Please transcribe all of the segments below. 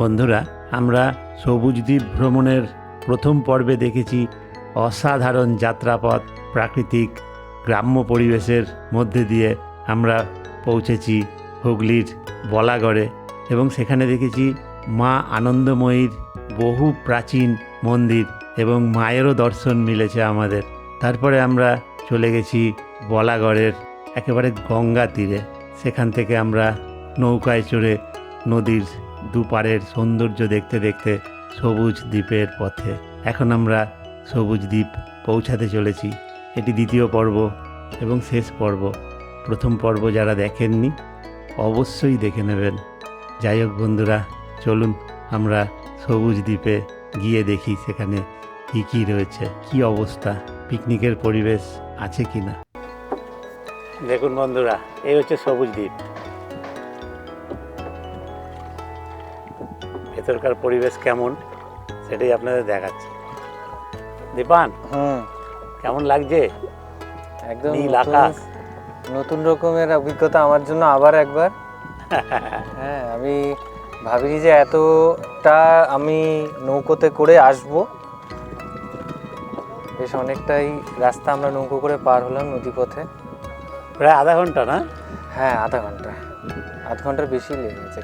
বন্ধুরা, আমরা সবুজ দ্বীপ ভ্রমণের প্রথম পর্বে দেখেছি অসাধারণ যাত্রাপথ, প্রাকৃতিক, গ্রাম্য পরিবেশের মধ্যে দিয়ে আমরা পৌঁছেছি হুগলির বলাগড়ে এবং সেখানে দেখেছি মা আনন্দময়ীর বহু প্রাচীন মন্দির এবং মায়েরও দর্শন মিলেছে আমাদের। তারপরে আমরা চলে গেছি বলাগড়ের একেবারে গঙ্গা তীরে। সেখান থেকে আমরা নৌকায় চড়ে নদীর দুপারের সৌন্দর্য দেখতে দেখতে সবুজ দ্বীপের পথে। এখন আমরা সবুজ দ্বীপ পৌঁছাতে চলেছি। এটি দ্বিতীয় পর্ব এবং শেষ পর্ব। প্রথম পর্ব যারা দেখেননি, অবশ্যই দেখে নেবেন। যাই হোক বন্ধুরা, চলুন আমরা সবুজ দ্বীপে গিয়ে দেখি সেখানে কী কী রয়েছে, কি অবস্থা, পিকনিকের পরিবেশ আছে কি না দেখুন বন্ধুরা, এই হচ্ছে সবুজ দ্বীপ। ভেতরকার পরিবেশ কেমন সেটাই আপনাদের দেখাচ্ছি। দীপান হুম। কেমন লাগছে? একদম নীল আকাশ। নতুন রকমের অভিজ্ঞতা আমার জন্য আবার একবার। হ্যাঁ আমি ভাবিনি যে এতটা আমি নৌকোতে করে আসব। বেশ অনেকটাই রাস্তা আমরা নৌকো করে পার হলাম নদীপথে। প্রায় আধা ঘণ্টা না? হ্যাঁ আধা ঘণ্টা। আধ ঘণ্টার বেশি লেগেছে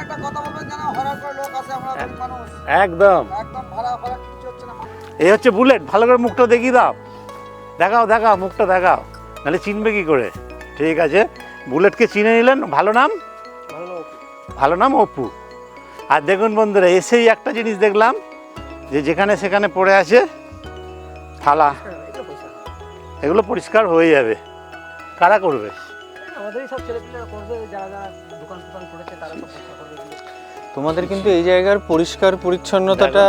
একটু সবুজদ্বীপের এমন একটা কথা বলবেন যেন হরার করে লোক আছে আমরা মানুষ। একদম। একদম ভাড়া ভাড়া কিছু হচ্ছে না এই হচ্ছে বুলেট ভালো করে মুখটা দেখিয়ে দাও। দেখাও দেখাও মুখটা দেখাও। নাহলে চিনবে কি করে? ঠিক আছে? বুলেটকে চিনে নিলেন। ভালো নাম? ভালো নাম অপু। আর দেখুন বন্ধুরা এসেই একটা জিনিস দেখলাম যে যেখানে সেখানে পড়ে আছে থালা। এগুলো পরিষ্কার হয়ে যাবে। কারা করবে? আমাদেরই সব ছেলেপিলেরা করবে যারা যারা দোকান টোকান করেছে তারা সব করবে তোমাদের কিন্তু এই জায়গার পরিষ্কার পরিচ্ছন্নতাটা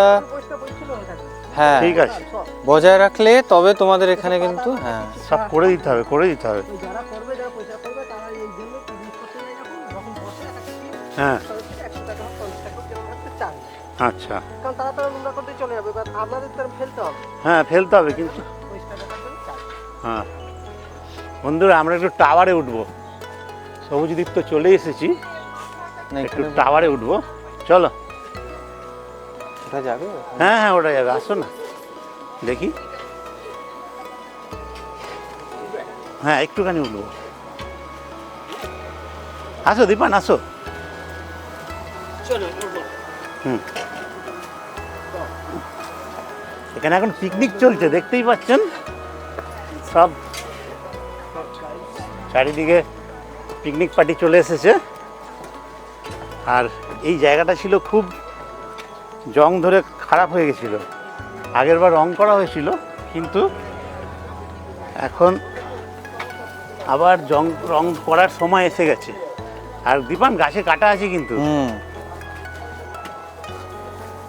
হয়ে ঠিক আছে। বজায় রাখলে তবে তোমাদের এখানে কিন্তু হ্যাঁ। সব করে দিতে হবে করে দিতে হবে। হ্যাঁ। আচ্ছা। কারণ তারা তারা নোংরা করতে চলে যাবে এবার আপনাদের তার ফেলতে হবে হ্যাঁ ফেলতে হবে কিন্তু। হ্যাঁ। বন্ধুরা আমরা একটু টাওয়ারে উঠবো। সবুজ দ্বীপ তো চলে এসেছি। একটু টাওয়ারে উঠবো। চলো। ওঠা যাবে? হ্যাঁ হ্যাঁ ওটা যাবে। আসো না। দেখি। হ্যাঁ একটুখানি উঠবো। আসো দীপান আসো। হুম। এখানে এখন পিকনিক চলছে দেখতেই পাচ্ছেন? সব চারিদিকে পিকনিক পার্টি চলে এসেছে। আর এই জায়গাটা ছিল খুব জং ধরে খারাপ হয়ে গেছিল। আগের বার রং করা হয়েছিল কিন্তু এখন আবার জং রং করার সময় এসে গেছে। আর দীপান গাছে কাটা আছে কিন্তু।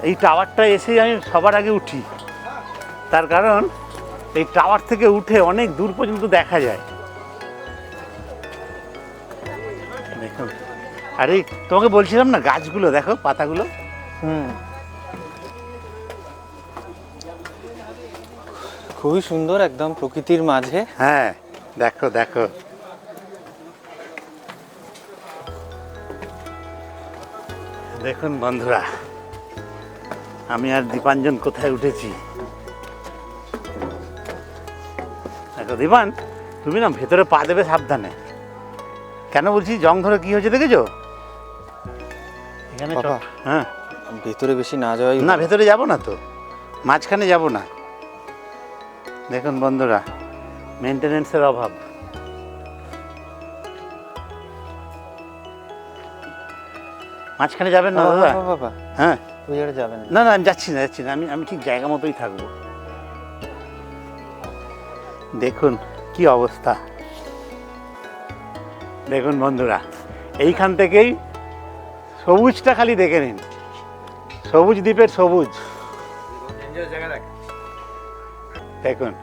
এই টাওয়ারটা এসেই আমি সবার আগে উঠি। তার কারণ এই টাওয়ার থেকে উঠে অনেক দূর পর্যন্ত দেখা যায়। দেখুন। আর তোমাকে বলছিলাম না গাছগুলো দেখো পাতাগুলো। হুম। খুবই সুন্দর একদম প্রকৃতির মাঝে। হ্যাঁ দেখো দেখো। দেখুন বন্ধুরা আমি আর দীপাঞ্জন কোথায় উঠেছি? দেখো দীপান তুমি না ভেতরে পা দেবে সাবধানে। কেন বলছি জং ধরে কি হয়েছে দেখেছ? এখানে বাবা। হ্যাঁ। ভেতরে বেশি না যাওয়াই না। ভেতরে যাব না তো। মাঝখানে যাব না। দেখুন বন্ধুরা মেনটেনেন্সের অভাব। মাঝখানে যাবেন না দাদা? বাবা, হ্যাঁ। ওই জায়গায় যাবেন না। না না আমি যাচ্ছি না যাচ্ছি না। আমি আমি ঠিক জায়গা মতোই থাকব। দেখুন কি অবস্থা। দেখুন বন্ধুরা এইখান থেকেই সবুজটা খালি দেখে নিন। সবুজ দ্বীপের সবুজ। দেখুন।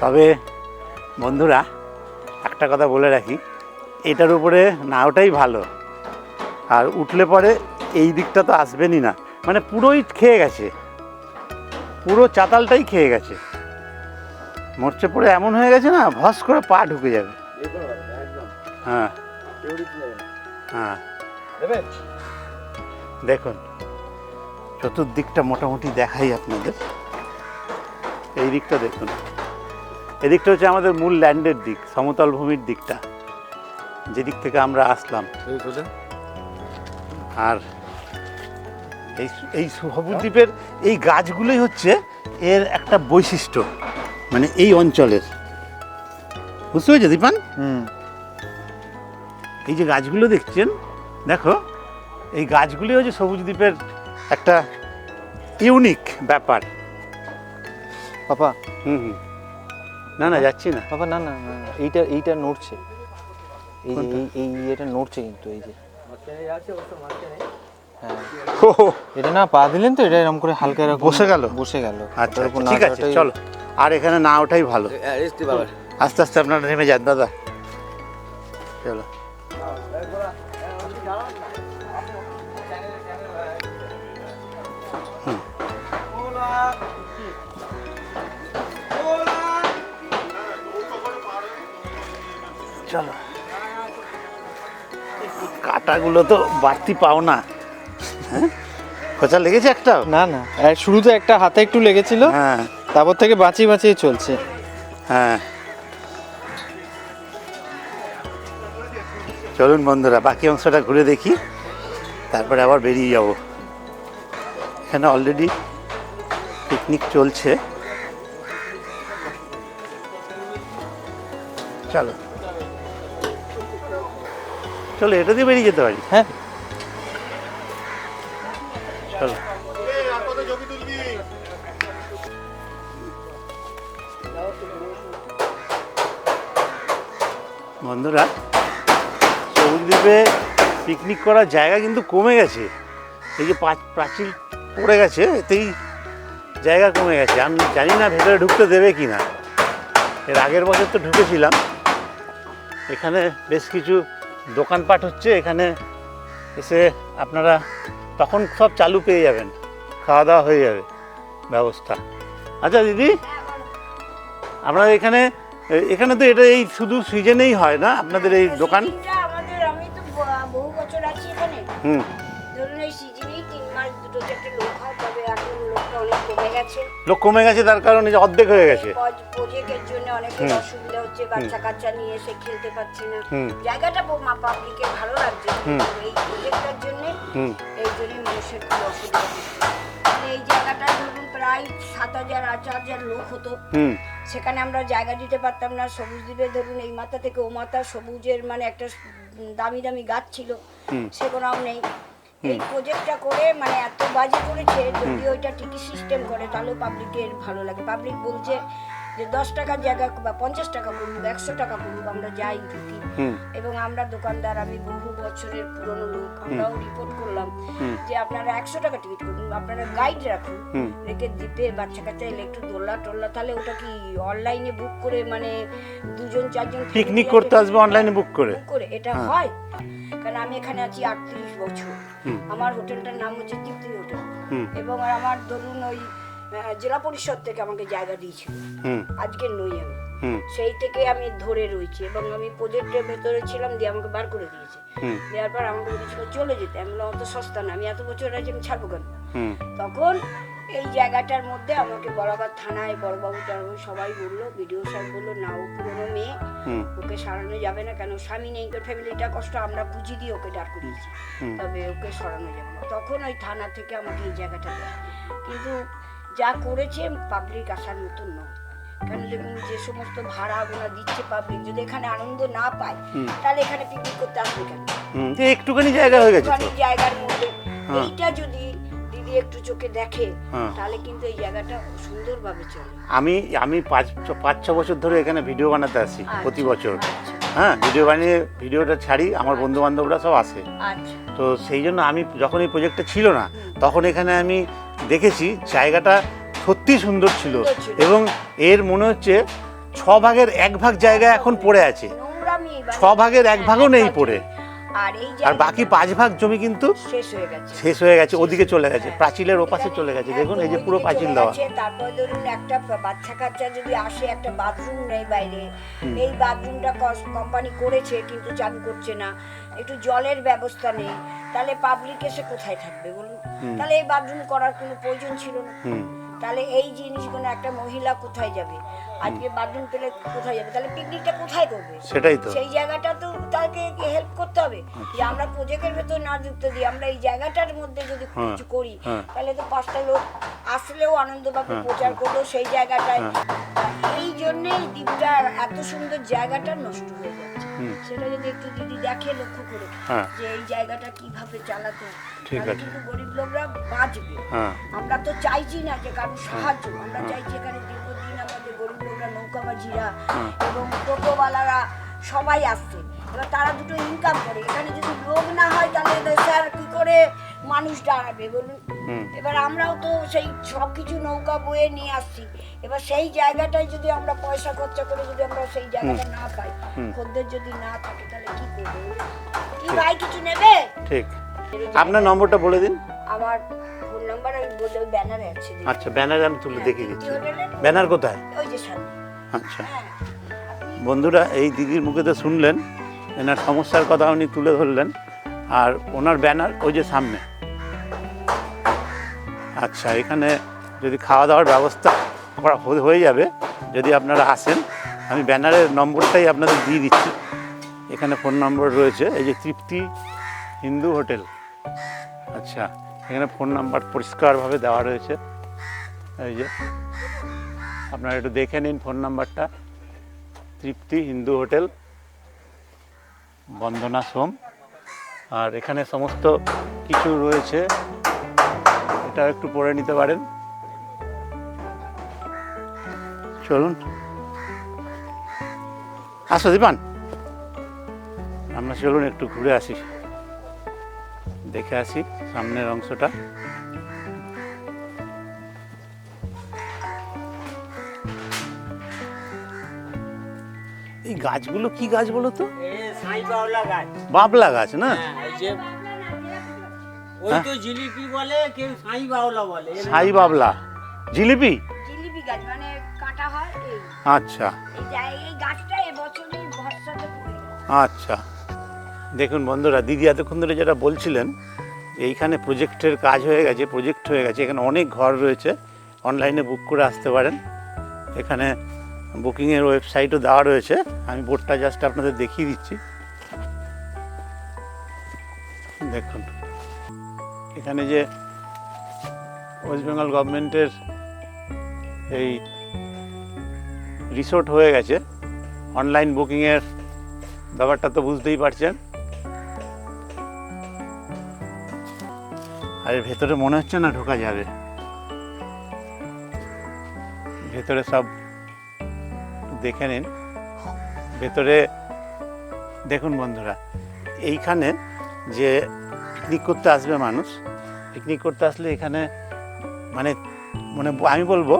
তবে বন্ধুরা, একটা কথা বলে রাখি, এটার উপরে না ওটাই ভালো। আর উঠলে পরে এই দিকটা তো আসবেনই না। মানে পুরোই খেয়ে গেছে। পুরো চাতালটাই খেয়ে গেছে। মরচে পড়ে এমন হয়ে গেছে না, ভস করে পা ঢুকে যাবে। হ্যাঁ। হ্যাঁ। দেখুন চতুর্দিকটা মোটামুটি দেখাই আপনাদের। এই দিকটা দেখুন। এদিকটা হচ্ছে আমাদের মূল ল্যান্ডের দিক সমতল ভূমির দিকটা। যেদিক থেকে আমরা আসলাম। আর এই এই সবুজ দ্বীপের এই গাছগুলোই হচ্ছে এর একটা বৈশিষ্ট্য মানে এই অঞ্চলের। বুঝতে পেরেছ দীপান? হুম। এই যে গাছগুলো দেখছেন দেখো এই গাছগুলি হচ্ছে সবুজ দ্বীপের একটা ইউনিক ব্যাপার। পাপা। হুম হুম। না না যাচ্ছি না। পাপা না না না না, এইটা এইটা নড়ছে। এই যে এই এই এটা নড়ছে কিন্তু এই যে। হ্যাঁ। হো, হো, এটা না পা দিলেন তো এটা এরকম করে হালকা এরকম বসে গেল? বসে গেল। আচ্ছা ওটার উপর আচ্ছা, না ঠিক আছে চলো। আর এখানে না ওঠাই ভালো। আস্তে আস্তে আপনারা নেমে যান দাদা। চলো। চলো। কাটাগুলো তো বাড়তি পাও না। হ্যাঁ? খোঁচা লেগেছে একটা? না না। শুরুতে একটা হাতে একটু লেগেছিল। হ্যাঁ। তারপর থেকে বাঁচিয়ে বাঁচিয়ে চলছে। হ্যাঁ। চলুন বন্ধুরা, বাকি অংশটা ঘুরে দেখি। তারপরে আবার বেরিয়ে যাব। এখানে অলরেডি পিকনিক চলছে। চলো। চলো, এটা দিয়ে বেরিয়ে যেতে পারি হ্যাঁ? চলো। বন্ধুরা সবুজ পিকনিক করার জায়গা কিন্তু কমে গেছে। এই যে প্রাচীর পড়ে গেছে, এতেই জায়গা কমে গেছে। আমি জানি না ভেতরে ঢুকতে দেবে কি না। এর আগের বছর তো ঢুকেছিলাম। এখানে বেশ কিছু দোকানপাট হচ্ছে, এখানে এসে আপনারা তখন সব চালু পেয়ে যাবেন। খাওয়া দাওয়া হয়ে যাবে, ব্যবস্থা। আচ্ছা দিদি? আপনার এখানে এখানে তো এটা এই শুধু সিজনেই হয় না, আপনাদের এই দোকান? হুম। ধরুন এই সিজনেই তিন মাস দুটো চারটে লোক হয় তবে এখন লোকটা অনেক কমে গেছে। লোক কমে গেছে তার কারণে যে অর্ধেক হয়ে গেছে। প্রজেক্টের জন্য অনেকের হুম। অসুবিধা হচ্ছে বাচ্চা কাচ্চা নিয়ে এসে খেলতে পারছে না। জায়গাটা পাবলিকের ভালো লাগছে। এই প্রজেক্টটার জন্য এই জন্যই মানুষের খুব অসুবিধা মানে এই জায়গাটা ধরুন প্রায় সাত হাজার আট হাজার লোক হতো। সেখানে আমরা জায়গা দিতে পারতাম না। সবুজ দ্বীপে ধরুন এই মাথা থেকে ও মাথা সবুজের মানে একটা দামি দামি গাছ ছিল। সেগুলোও নেই। এই প্রজেক্টটা করে মানে এত বাজে করেছে যদি ওইটা টিকিট সিস্টেম করে তাহলে পাবলিকের ভালো লাগে। পাবলিক বলছে যে দশ টাকার জায়গা বা পঞ্চাশ টাকা করুক একশো টাকা করুক আমরা যাই ঢুকি এবং আমরা দোকানদার আমি বহু বছরের পুরনো লোক আমরাও রিপোর্ট করলাম যে আপনারা একশো টাকা টিকিট করুন আপনারা গাইড রাখুন। রেখে দ্বীপে বাচ্চা কাচ্চা এলে একটু দোল্লা টোল্লা তাহলে ওটা কি অনলাইনে বুক করে মানে দুজন চারজন পিকনিক করতে আসবে অনলাইনে বুক করে। করে এটা হ্যাঁ। হয়। কারণ আমি এখানে আছি আটত্রিশ বছর। আমার হোটেলটার নাম হচ্ছে তৃপ্তি হোটেল। এবং আমার ধরুন ওই জেলা পরিষদ থেকে আমাকে জায়গা দিয়েছিল। আজকে নই আমি। সেই থেকে আমি ধরে রয়েছি এবং আমি প্রজেক্টের ভেতরে ছিলাম দিয়ে আমাকে বার করে দিয়েছে। দেওয়ার পর আমাকে বলেছিল চলে যেতে। আমি বললাম অত সস্তা না। আমি এত বছর আছি আমি ছাড়বো কেন? তখন এই জায়গাটার মধ্যে আমাকে বরাবর থানায় বড়বাবু টাড়বাবু সবাই বলল বিডিও সাহেব বলল না ও পুরোনো মেয়ে। ওকে সারানো যাবে না কেন? স্বামী নেই তোর ফ্যামিলিটা কষ্ট আমরা বুঝি দিয়ে ওকে দাঁড় করিয়েছি। তবে ওকে সরানো যাবে না। তখন ওই থানা থেকে আমাকে এই জায়গাটা দেয়। কিন্তু যা করেছে পাবলিক আসার মতন নয়। দেখুন যে সমস্ত ভাড়া দিচ্ছে পাবলিক যদি এখানে আনন্দ না পায়। তাহলে এখানে পিকনিক করতে আসবে কেন? একটুখানি জায়গা হয়ে গেছে একটুখানি জায়গার মধ্যে। হ্যাঁ। এইটা যদি দিদি একটু চোখে দেখে হ্যাঁ। তাহলে কিন্তু এই জায়গাটা সুন্দরভাবে চলে। আমি আমি পাঁচ ছ- পাঁচ ছ বছর ধরে এখানে ভিডিও বানাতে আসি প্রতি বছর। আচ্ছা। হ্যাঁ ভিডিও বানিয়ে ভিডিওটা ছাড়ি আমার বন্ধু বান্ধবরা সব আসে। আচ্ছা। তো সেই জন্য আমি যখন এই প্রজেক্টটা ছিল না তখন এখানে আমি দেখেছি জায়গাটা সত্যি সুন্দর ছিল। এবং এর মনে হচ্ছে ছ ভাগের এক ভাগ জায়গা এখন পড়ে আছে। ছ ভাগের এক ভাগও নেই পড়ে। আর এই আর বাকি পাঁচ ভাগ জমি কিন্তু শেষ হয়ে গেছে। শেষ হয়ে গেছে ওদিকে চলে গেছে হ্যাঁ। প্রাচীলের ওপাশে চলে গেছে। দেখুন এই যে পুরো পাঁচিল দেওয়া। তারপর ধরুন একটা বাচ্চা কাচ্চা যদি আসে একটা বাথরুম নেই বাইরে। এই বাথরুমটা কোম্পানি করেছে কিন্তু চালু করছে না। একটু জলের ব্যবস্থা নেই। তাহলে পাবলিক এসে কোথায় থাকবে বলুন? তাহলে এই বাথরুম করার কোনো প্রয়োজন ছিল না। তাহলে এই জিনিসগুলো একটা মহিলা কোথায় যাবে? আজকে বাথরুম পেলে কোথায় যাবে? তাহলে পিকনিকটা কোথায় করবে? সেটাই তো। সেই জায়গাটা তো তাকে হেল্প করতে হবে। যে আমরা প্রজেক্টের ভেতর না যুক্ত দিই আমরা এই জায়গাটার মধ্যে যদি হ্যাঁ, কিছু করি হ্যাঁ। তাহলে তো পাঁচটা লোক আসলেও আনন্দ পাবে হ্যাঁ, প্রচার করলেও সেই জায়গাটায়। এই জন্যেই দ্বীপটা এত সুন্দর জায়গাটা নষ্ট হয়ে যাচ্ছে। সেটা যদি একটু যদি দেখে লক্ষ্য করে। যে এই জায়গাটা কীভাবে চালাতে ঠিক আছে। কিন্তু গরিব লোকরা বাঁচবে। আমরা তো চাইছি না যে কারোর সাহায্য আমরা চাইছি এখানে লোকরা এবং টোটোওয়ালারা সবাই আসছে। এবার তারা দুটো ইনকাম করে। এখানে যদি লোক না হয় তাহলে স্যার কি করে মানুষ দাঁড়াবে বলুন? এবার আমরাও তো সেই সব কিছু নৌকা বয়ে নিয়ে আসছি। এবার সেই জায়গাটায় যদি আমরা পয়সা খরচা করে যদি আমরা সেই জায়গাটা না পাই খদ্দের যদি না থাকে তাহলে কি করবে কি ভাই কিছু নেবে? ঠিক। আপনার নম্বরটা বলে দিন। আমার ফোন নাম্বার আমি বলে ব্যানারে আছে আচ্ছা ব্যানারে আমি তুলে দেখিয়ে দিচ্ছি। ব্যানার কোথায়? ওই যে সামনে। আচ্ছা। বন্ধুরা, এই দিদির মুখে তো শুনলেন, এনার সমস্যার কথা উনি তুলে ধরলেন, আর ওনার ব্যানার ওই যে সামনে। আচ্ছা এখানে যদি খাওয়া দাওয়ার ব্যবস্থা করা হয়ে যাবে, যদি আপনারা আসেন, আমি ব্যানারের নম্বরটাই আপনাদের দিয়ে দিচ্ছি। এখানে ফোন নম্বর রয়েছে, এই যে তৃপ্তি হিন্দু হোটেল। আচ্ছা এখানে ফোন নাম্বার পরিষ্কারভাবে দেওয়া রয়েছে, এই যে। আপনারা একটু দেখে নিন ফোন নাম্বারটা। তৃপ্তি হিন্দু হোটেল, বন্দনা সোম। আর এখানে সমস্ত কিছু রয়েছে এটা একটু পড়ে নিতে পারেন। চলুন। আসো দীপান। আমরা চলুন একটু ঘুরে আসি। দেখে আসি সামনের অংশটা। গাছগুলো কি গাছ বলো তো? বাবলা গাছ। না? হ্যাঁ এই যে ওই? তো জিলিপি বলে কেউ সাই বাবলা জিলিপি? জিলিপি গাছ মানে কাটা হয় এই। আচ্ছা। আচ্ছা। দেখুন বন্ধুরা দিদি এতক্ষণ ধরে যেটা বলছিলেন এইখানে প্রজেক্টের কাজ হয়ে গেছে প্রজেক্ট হয়ে গেছে এখানে অনেক ঘর রয়েছে। অনলাইনে বুক করে আসতে পারেন। এখানে বুকিংয়ের ওয়েবসাইটও দেওয়া রয়েছে। আমি বোর্ডটা জাস্ট আপনাদের দেখিয়ে দিচ্ছি। দেখুন। এখানে যে ওয়েস্ট বেঙ্গল গভর্নমেন্টের এই রিসোর্ট হয়ে গেছে। অনলাইন বুকিংয়ের ব্যাপারটা তো বুঝতেই পারছেন। আর ভেতরে মনে হচ্ছে না ঢোকা যাবে। ভেতরে সব দেখে নিন। ভেতরে দেখুন বন্ধুরা, এইখানে যে পিকনিক করতে আসবে মানুষ পিকনিক করতে আসলে এখানে মানে মানে আমি বলব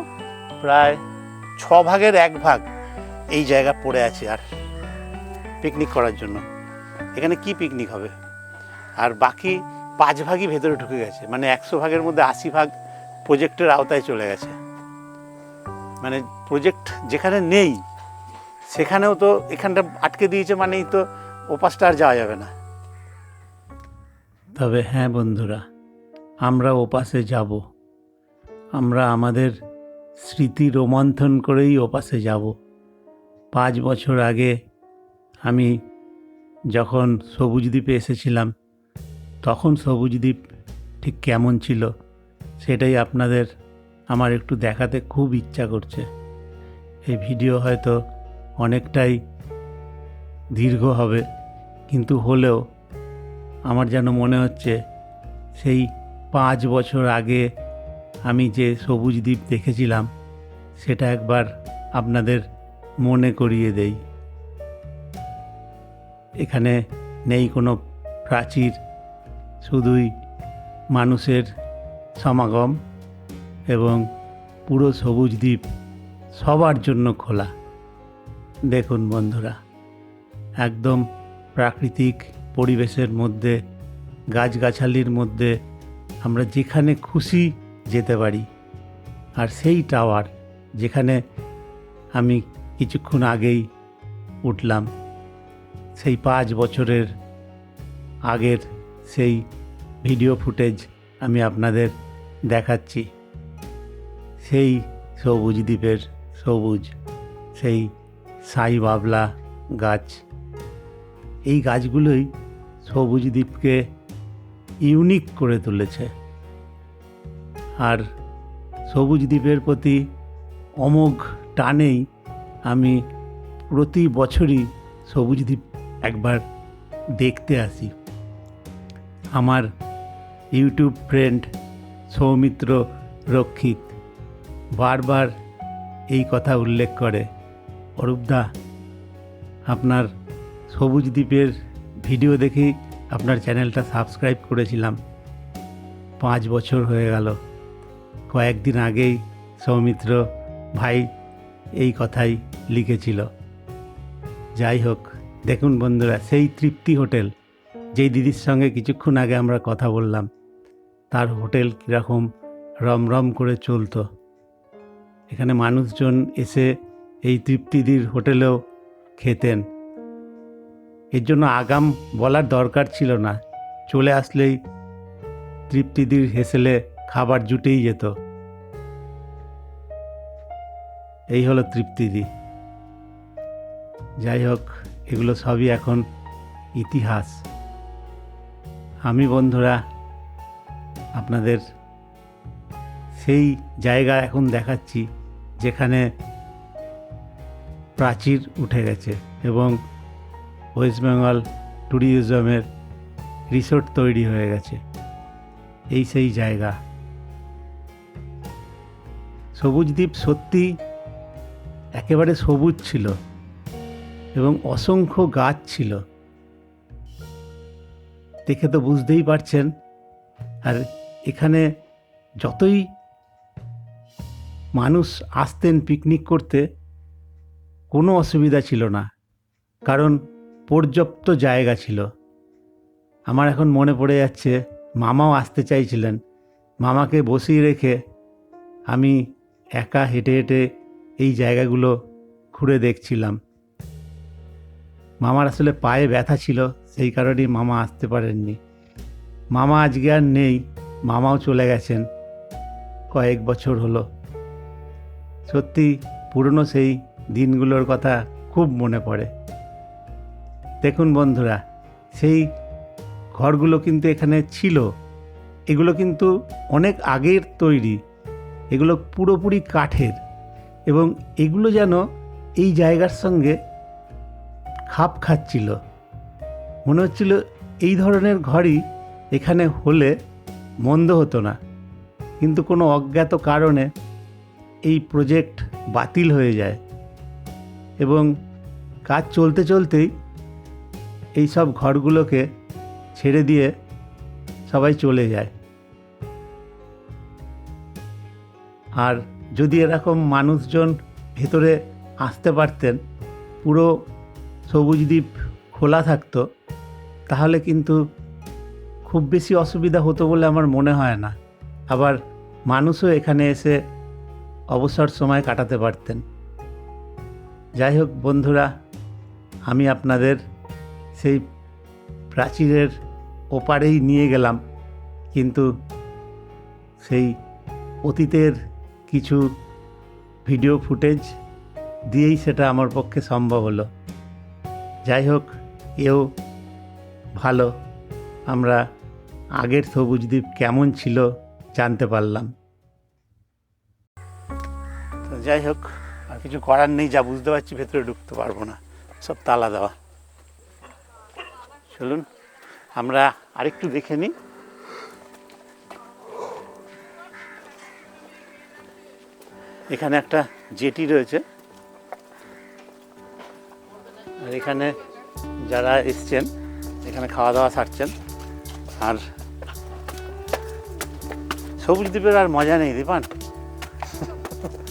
প্রায় ছ ভাগের এক ভাগ এই জায়গা পড়ে আছে আর পিকনিক করার জন্য। এখানে কি পিকনিক হবে? আর বাকি পাঁচ ভাগই ভেতরে ঢুকে গেছে মানে একশো ভাগের মধ্যে আশি ভাগ প্রজেক্টের আওতায় চলে গেছে। মানে প্রজেক্ট যেখানে নেই সেখানেও তো এখানটা আটকে দিয়েছে মানেই তো ওপাশটা আর যাওয়া যাবে না। তবে হ্যাঁ বন্ধুরা, আমরা ওপাশে যাব। আমরা আমাদের স্মৃতি রোমন্থন করেই ওপাশে যাব। পাঁচ বছর আগে আমি যখন সবুজ দ্বীপে এসেছিলাম, তখন সবুজ দ্বীপ ঠিক কেমন ছিল সেটাই আপনাদের আমার একটু দেখাতে খুব ইচ্ছা করছে। এই ভিডিও হয়তো অনেকটাই দীর্ঘ হবে, কিন্তু হলেও আমার যেন মনে হচ্ছে সেই পাঁচ বছর আগে আমি যে সবুজ দ্বীপ দেখেছিলাম, সেটা একবার আপনাদের মনে করিয়ে দেই। এখানে নেই কোনো প্রাচীর, শুধুই মানুষের সমাগম এবং পুরো সবুজ দ্বীপ সবার জন্য খোলা। দেখুন বন্ধুরা, একদম প্রাকৃতিক পরিবেশের মধ্যে, গাছগাছালির মধ্যে আমরা যেখানে খুশি যেতে পারি। আর সেই টাওয়ার যেখানে আমি কিছুক্ষণ আগেই উঠলাম, সেই পাঁচ বছরের আগের সেই ভিডিও ফুটেজ আমি আপনাদের দেখাচ্ছি। সেই সবুজ দ্বীপের সবুজ, সেই সাই বাবলা গাছ। এই গাছগুলোই সবুজ দ্বীপকে ইউনিক করে তুলেছে। আর সবুজ দ্বীপের প্রতি অমোঘ টানেই আমি প্রতি বছরই সবুজ দ্বীপ একবার দেখতে আসি। আমার ইউটিউব ফ্রেন্ড সৌমিত্র রক্ষিত বারবার এই কথা উল্লেখ করে। অরূপদা আপনার সবুজ দ্বীপের ভিডিও দেখেই আপনার চ্যানেলটা সাবস্ক্রাইব করেছিলাম। পাঁচ বছর হয়ে গেল। কয়েকদিন আগেই সৌমিত্র ভাই এই কথাই লিখেছিল। যাই হোক, দেখুন বন্ধুরা, সেই তৃপ্তি হোটেল, যেই দিদির সঙ্গে কিছুক্ষণ আগে আমরা কথা বললাম, তার হোটেল কীরকম রমরম করে চলতো। এখানে মানুষজন এসে এই তৃপ্তিদির হোটেলেও খেতেন। এর জন্য আগাম বলার দরকার ছিল না। চলে আসলেই তৃপ্তিদির হেসেলে খাবার জুটেই যেত। এই হলো তৃপ্তিদি। যাই হোক, এগুলো সবই এখন ইতিহাস। আমি বন্ধুরা, আপনাদের সেই জায়গা এখন দেখাচ্ছি, যেখানে প্রাচীর উঠে গেছে এবং ওয়েস্ট বেঙ্গল ট্যুরিজমের রিসোর্ট তৈরি হয়ে গেছে। এই সেই জায়গা। সবুজ দ্বীপ সত্যি একেবারে সবুজ ছিল এবং অসংখ্য গাছ ছিল। দেখে তো বুঝতেই পারছেন, আর এখানে যতই মানুষ আসতেন পিকনিক করতে কোনো অসুবিধা ছিল না, কারণ পর্যাপ্ত জায়গা ছিল। আমার এখন মনে পড়ে যাচ্ছে, মামাও আসতে চাইছিলেন। মামাকে বসিয়ে রেখে আমি একা হেঁটে হেঁটে এই জায়গাগুলো ঘুরে দেখছিলাম। মামার আসলে পায়ে ব্যথা ছিল, সেই কারণেই মামা আসতে পারেননি। মামা আজকে আর নেই, মামাও চলে গেছেন। কয়েক বছর হলো। সত্যি পুরনো সেই দিনগুলোর কথা খুব মনে পড়ে। দেখুন বন্ধুরা, সেই ঘরগুলো কিন্তু এখানে ছিল। এগুলো কিন্তু অনেক আগের তৈরি। এগুলো পুরোপুরি কাঠের এবং এগুলো যেন এই জায়গার সঙ্গে খাপ খাচ্ছিল। মনে হচ্ছিল এই ধরনের ঘরই এখানে হলে মন্দ হতো না। কিন্তু কোনো অজ্ঞাত কারণে এই প্রজেক্ট বাতিল হয়ে যায়। এবং কাজ চলতে চলতেই এই সব ঘরগুলোকে ছেড়ে দিয়ে সবাই চলে যায়। আর যদি এরকম মানুষজন ভেতরে আসতে পারতেন, পুরো সবুজ দ্বীপ খোলা থাকতো, তাহলে কিন্তু খুব বেশি অসুবিধা হতো বলে আমার মনে হয় না। আবার মানুষও এখানে এসে অবসর সময় কাটাতে পারতেন। যাই হোক বন্ধুরা, আমি আপনাদের সেই প্রাচীরের ওপারেই নিয়ে গেলাম, কিন্তু সেই অতীতের কিছু ভিডিও ফুটেজ দিয়েই সেটা আমার পক্ষে সম্ভব হলো। যাই হোক এও ভালো। আমরা আগের সবুজ দ্বীপ কেমন ছিল জানতে পারলাম। যাই হোক কিছু করার নেই, যা বুঝতে পারছি ভেতরে ঢুকতে পারব না। সব তালা দেওয়া। চলুন, আমরা আরেকটু দেখে নিই। এখানে একটা জেটি রয়েছে। আর এখানে যারা এসছেন, এখানে খাওয়া দাওয়া সারছেন, আর সবুজ দ্বীপের আর মজা নেই, দীপান।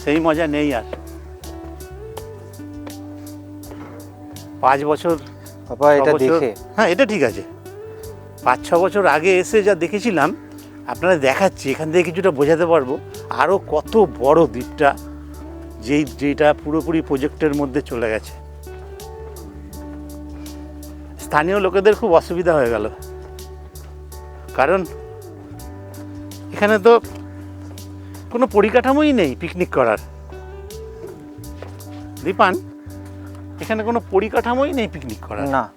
সেই মজা নেই আর। পাঁচ বছর বাবা এটা দেখে। হ্যাঁ এটা ঠিক আছে। পাঁচ ছ বছর আগে এসে যা দেখেছিলাম আপনারা দেখাচ্ছি এখান থেকে কিছুটা বোঝাতে পারব। আরও কত বড় দ্বীপটা যেই যেটা পুরোপুরি প্রজেক্টের মধ্যে চলে গেছে। স্থানীয় লোকেদের খুব অসুবিধা হয়ে গেল। কারণ এখানে তো কোনো পরিকাঠামোই নেই পিকনিক করার। দীপান এখানে কোনো পরিকাঠামোই নেই পিকনিক করার। না।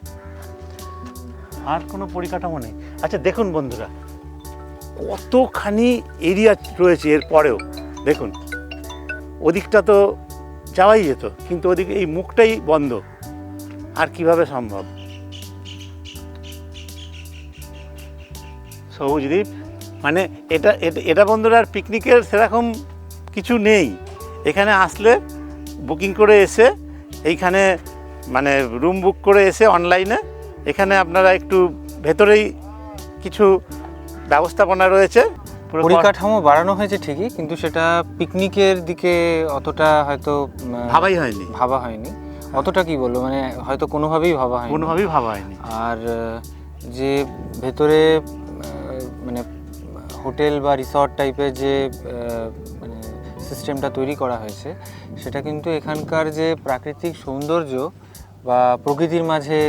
আর কোনো পরিকাঠামো নেই। আচ্ছা দেখুন বন্ধুরা কতখানি এরিয়া রয়েছে এর পরেও। দেখুন ওদিকটা তো যাওয়াই যেত কিন্তু ওদিকে এই মুখটাই বন্ধ। আর কীভাবে সম্ভব? সবুজ দ্বীপ মানে এটা এটা- এটা বন্ধুরা আর পিকনিকের সেরকম কিছু নেই। এখানে আসলে বুকিং করে এসে এইখানে মানে রুম বুক করে এসে অনলাইনে এখানে আপনারা একটু ভেতরেই কিছু ব্যবস্থাপনা রয়েছে। পরিকাঠামো বাড়ানো হয়েছে ঠিকই কিন্তু সেটা পিকনিকের দিকে অতটা হয়তো ভাবাই হয়নি। ভাবা হয়নি। অতটা কি বলব মানে হয়তো কোনোভাবেই ভাবা হয়নি। কোনোভাবেই ভাবা হয়নি। আর যে ভেতরে মানে হোটেল বা রিসর্ট টাইপের যে মানে সিস্টেমটা তৈরি করা হয়েছে, সেটা কিন্তু এখানকার যে প্রাকৃতিক সৌন্দর্য বা প্রকৃতির মাঝে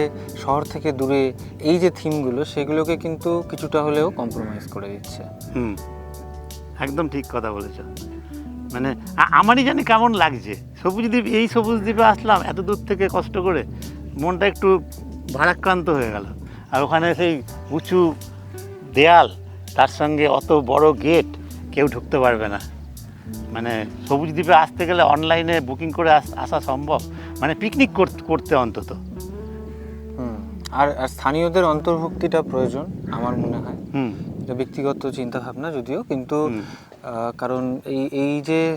শহর থেকে দূরে এই যে থিমগুলো, সেগুলোকে কিন্তু কিছুটা হলেও কম্প্রোমাইজ করে দিচ্ছে। হুম, একদম ঠিক কথা বলেছ। মানে আমারই জানি কেমন লাগছে। সবুজ দ্বীপ, এই সবুজ দ্বীপে আসলাম এত দূর থেকে কষ্ট করে, মনটা একটু ভারাক্রান্ত হয়ে গেল। আর ওখানে সেই উঁচু দেয়াল, তার সঙ্গে অত বড় গেট, কেউ ঢুকতে পারবে না। মানে সবুজ দ্বীপে আসতে গেলে অনলাইনে বুকিং করে আস- সম্ভব। মানে পিকনিক করতে অন্তত। হুম আর আর স্থানীয়দের অন্তর্ভুক্তিটা প্রয়োজন আমার মনে হয়। হুম। ব্যক্তিগত চিন্তা ভাবনা যদিও কিন্তু কারণ এই এই যে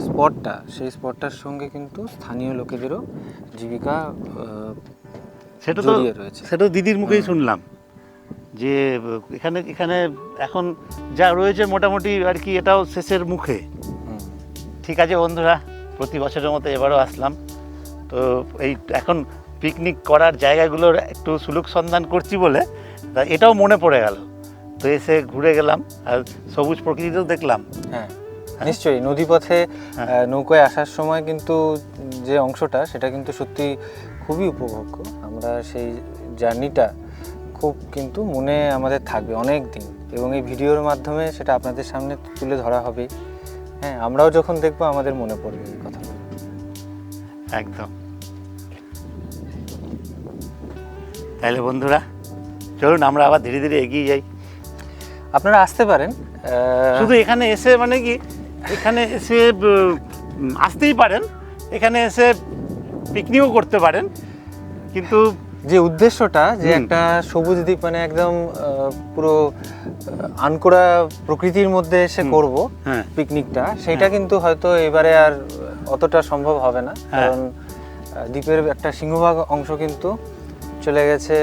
স্পটটা সেই স্পটটার সঙ্গে কিন্তু স্থানীয় লোকেদেরও জীবিকা সেটা তো সেটা দিদির মুখেই শুনলাম। যে এখানে এখানে এখন যা রয়েছে মোটামুটি আর কি এটাও শেষের মুখে। ঠিক আছে বন্ধুরা প্রতি বছরের মতো এবারও আসলাম। তো এই এখন পিকনিক করার জায়গাগুলোর একটু সুলুক সন্ধান করছি বলে তা এটাও মনে পড়ে গেল। তো এসে ঘুরে গেলাম আর সবুজ প্রকৃতিতেও দেখলাম। হ্যাঁ নিশ্চয়ই নদীপথে নৌকায় আসার সময় কিন্তু যে অংশটা সেটা কিন্তু সত্যি খুবই উপভোগ্য। আমরা সেই জার্নিটা খুব কিন্তু মনে আমাদের থাকবে অনেক দিন। এবং এই ভিডিওর মাধ্যমে সেটা আপনাদের সামনে তুলে ধরা হবে। হ্যাঁ আমরাও যখন দেখব আমাদের মনে পড়বে এই কথা একদম। তাহলে বন্ধুরা চলুন আমরা আবার ধীরে ধীরে এগিয়ে যাই। আপনারা আসতে পারেন শুধু এখানে এসে মানে কি এখানে এসে আসতেই পারেন। এখানে এসে পিকনিকও করতে পারেন। কিন্তু যে উদ্দেশ্যটা যে একটা সবুজ দ্বীপ মানে একদম পুরো আনকোড়া প্রকৃতির মধ্যে এসে। করব হ্যাঁ পিকনিকটা সেটা হ্যাঁ। কিন্তু হয়তো এবারে আর অতটা সম্ভব হবে না হ্যাঁ। কারণ দ্বীপের একটা সিংহভাগ অংশ কিন্তু চলে গেছে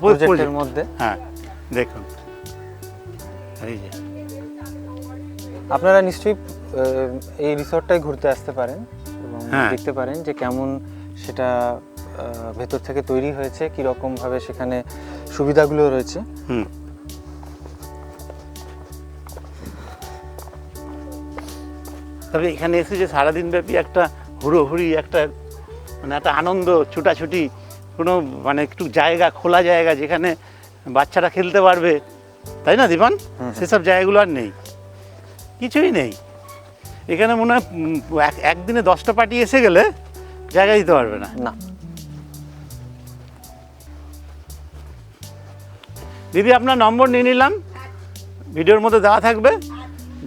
প্রজেক্টের মধ্যে হ্যাঁ দেখুন এই যে আপনারা নিশ্চয়ই এই রিসর্টটাই ঘুরতে আসতে পারেন এবং। দেখতে পারেন যে কেমন সেটা ভেতর থেকে তৈরি হয়েছে কী রকমভাবে সেখানে সুবিধাগুলো রয়েছে। হুম। তবে এখানে এসে যে সারাদিন ব্যাপী একটা হুড়োহুড়ি একটা মানে একটা আনন্দ ছুটাছুটি কোনো মানে একটু জায়গা খোলা জায়গা যেখানে বাচ্চারা খেলতে পারবে তাই না দীপান। সেসব জায়গাগুলো আর নেই। কিছুই নেই। এখানে মনে হয় এক- একদিনে দশটা পার্টি এসে গেলে জায়গা দিতে পারবে না। না। দিদি আপনার নম্বর নিয়ে নিলাম। ভিডিওর মধ্যে দেওয়া থাকবে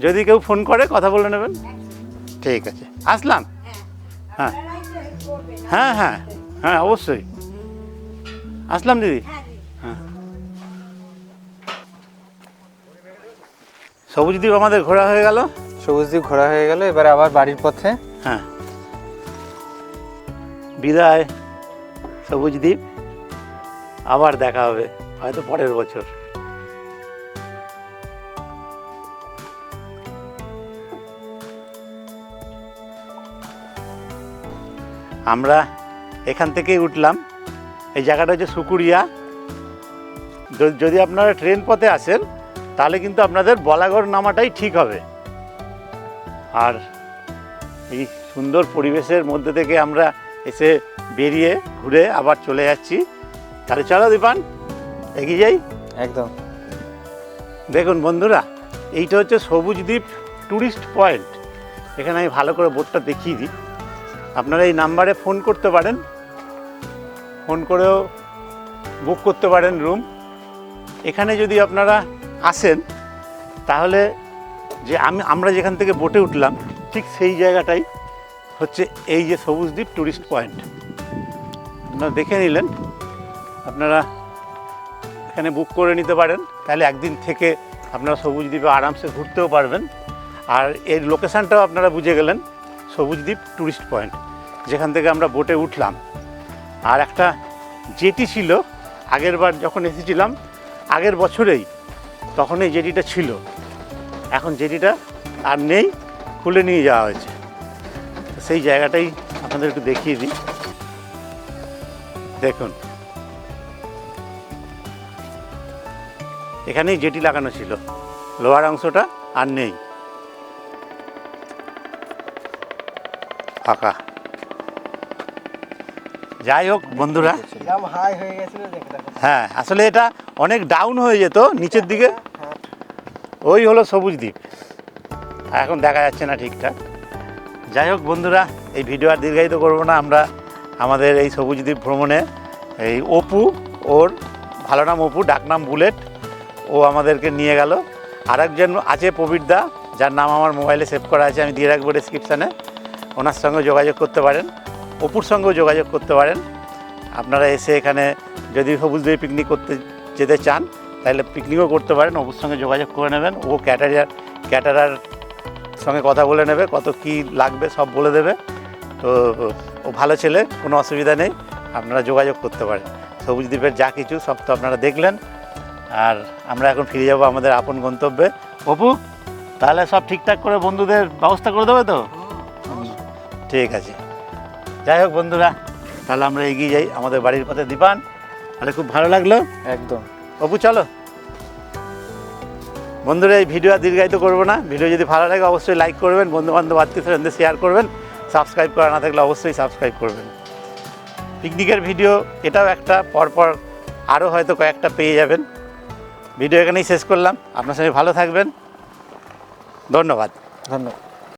যদি কেউ ফোন করে কথা বলে নেবেন। ঠিক আছে। আসলাম? হ্যাঁ। হ্যাঁ হ্যাঁ হ্যাঁ অবশ্যই। আসলাম দিদি। হ্যাঁ। সবুজ দ্বীপ আমাদের ঘোরা হয়ে গেল। সবুজ দ্বীপ ঘোরা হয়ে গেল এবারে আবার বাড়ির পথে। হ্যাঁ। বিদায় সবুজ দ্বীপ। আবার দেখা হবে। হয়তো পরের বছর। আমরা এখান থেকেই উঠলাম। এই জায়গাটা হচ্ছে সুকুরিয়া যদি আপনারা ট্রেন পথে আসেন, তাহলে কিন্তু আপনাদের বলাগড় নামাটাই ঠিক হবে। আর এই সুন্দর পরিবেশের মধ্যে থেকে আমরা এসে বেরিয়ে ঘুরে আবার চলে যাচ্ছি। তাহলে চলো দীপান। এগিয়ে যাই? একদম। দেখুন বন্ধুরা এইটা হচ্ছে সবুজ দ্বীপ ট্যুরিস্ট পয়েন্ট এখানে আমি ভালো করে বোর্ডটা দেখিয়ে দিই। আপনারা এই নাম্বারে ফোন করতে পারেন। ফোন করেও বুক করতে পারেন রুম এখানে যদি আপনারা আসেন তাহলে যে আমি আমরা যেখান থেকে বোটে উঠলাম ঠিক সেই জায়গাটাই হচ্ছে এই যে সবুজ দ্বীপ ট্যুরিস্ট পয়েন্ট আপনারা দেখে নিলেন। আপনারা এখানে বুক করে নিতে পারেন। তাহলে একদিন থেকে আপনারা সবুজ দ্বীপে আরামসে ঘুরতেও পারবেন। আর এর লোকেশানটাও আপনারা বুঝে গেলেন, সবুজ দ্বীপ ট্যুরিস্ট পয়েন্ট যেখান থেকে আমরা বোটে উঠলাম। আর একটা জেটি ছিল, আগের বার যখন এসেছিলাম, আগের বছরেই তখন এই জেটিটা ছিল। এখন জেটিটা আর নেই, খুলে নিয়ে যাওয়া হয়েছে। সেই জায়গাটাই আপনাদের একটু দেখিয়ে দিই। দেখুন এখানেই জেটি লাগানো ছিল। লোহার অংশটা আর নেই। ফাঁকা। যাই হোক বন্ধুরা। হয়ে হ্যাঁ আসলে এটা অনেক ডাউন হয়ে যেত নিচের দিকে। হ্যাঁ। ওই হলো সবুজ দ্বীপ। এখন দেখা যাচ্ছে না ঠিকঠাক। যাই হোক বন্ধুরা এই ভিডিও আর দীর্ঘায়িত করব না। আমরা আমাদের এই সবুজ দ্বীপ ভ্রমণে এই অপু ওর ভালো নাম অপু ডাকনাম বুলেট। ও আমাদেরকে নিয়ে গেল। আরেকজন আছে প্রবীর দা, যার নাম আমার মোবাইলে সেভ করা আছে, আমি দিয়ে রাখব ডিসক্রিপশানে ওনার সঙ্গে যোগাযোগ করতে পারেন, অপুর সঙ্গেও যোগাযোগ করতে পারেন। আপনারা এসে এখানে যদি সবুজ দ্বীপে পিকনিক করতে যেতে চান, তাহলে পিকনিকও করতে পারেন, অপুর সঙ্গে যোগাযোগ করে নেবেন। ও ক্যাটারিয়ার ক্যাটারার সঙ্গে কথা বলে নেবে, কত কি লাগবে সব বলে দেবে। তো ও ভালো ছেলে, কোনো অসুবিধা নেই, আপনারা যোগাযোগ করতে পারেন। সবুজ দ্বীপের যা কিছু, সব তো আপনারা দেখলেন। আর আমরা এখন ফিরে যাব আমাদের আপন গন্তব্যে। অপু তাহলে সব ঠিকঠাক করে বন্ধুদের ব্যবস্থা করে দেবে তো? ঠিক আছে। যাই হোক বন্ধুরা তাহলে আমরা এগিয়ে যাই আমাদের বাড়ির পথে। দীপান তাহলে খুব ভালো লাগল। একদম। অপু চলো। বন্ধুরা এই ভিডিও আর দীর্ঘায়িত করব না। ভিডিও যদি ভালো লাগে অবশ্যই লাইক করবেন বন্ধু বান্ধব আত্মীয় স্বজনদের শেয়ার করবেন। সাবস্ক্রাইব করা না থাকলে অবশ্যই সাবস্ক্রাইব করবেন। পিকনিকের ভিডিও এটাও একটা পরপর আরও হয়তো কয়েকটা পেয়ে যাবেন। ভিডিও এখানেই শেষ করলাম। আপনার সঙ্গে ভালো থাকবেন। ধন্যবাদ। ধন্যবাদ।